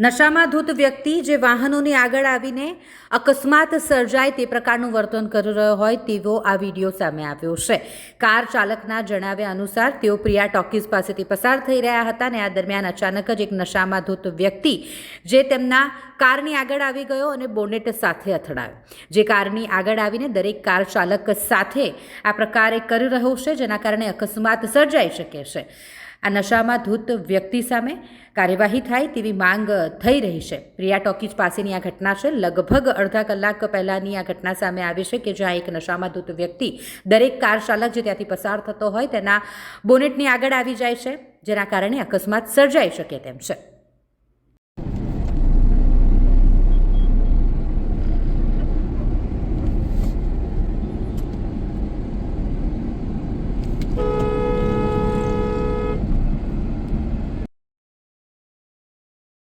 નશામાં ધૂત વ્યક્તિ જે વાહનોની આગળ આવીને અકસ્માત સર્જાય તે પ્રકારનું વર્તન કરી રહ્યો હોય તેવો આ વીડિયો સામે આવ્યો છે. કાર ચાલકના જણાવ્યા અનુસાર તેઓ પ્રિયા ટોકીઝ પાસેથી પસાર થઈ રહ્યા હતા અને આ દરમિયાન અચાનક જ એક નશામાં ધૂત વ્યક્તિ જે તેમના કારની આગળ આવી ગયો અને બોનેટ સાથે અથડાયો. જે કારની આગળ આવીને દરેક કાર ચાલક સાથે આ પ્રકારે કરી રહ્યો છે, જેના કારણે અકસ્માત સર્જાઈ શકે છે. આ નશામાં ધૂત વ્યક્તિ સામે કાર્યવાહી થાય તેવી માંગ થઈ રહી છે. પ્રિયા ટોકીજ પાસેની આ ઘટના છે. લગભગ અડધા કલાક પહેલાંની આ ઘટના સામે આવી છે કે જ્યાં એક નશામાં ધૂત વ્યક્તિ દરેક કાર ચાલક જે ત્યાંથી પસાર થતો હોય તેના બોનેટની આગળ આવી જાય છે, જેના કારણે અકસ્માત સર્જાઈ શકે તેમ છે.